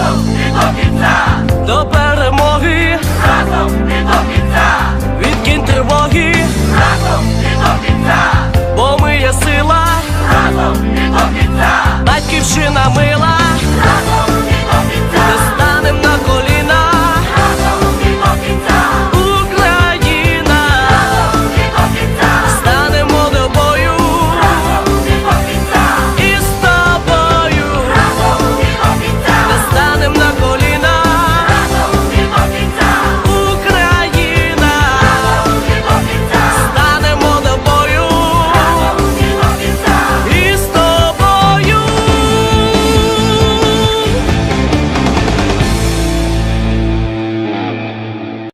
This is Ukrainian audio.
разом і до кінця, до перемоги, разом і до кінця.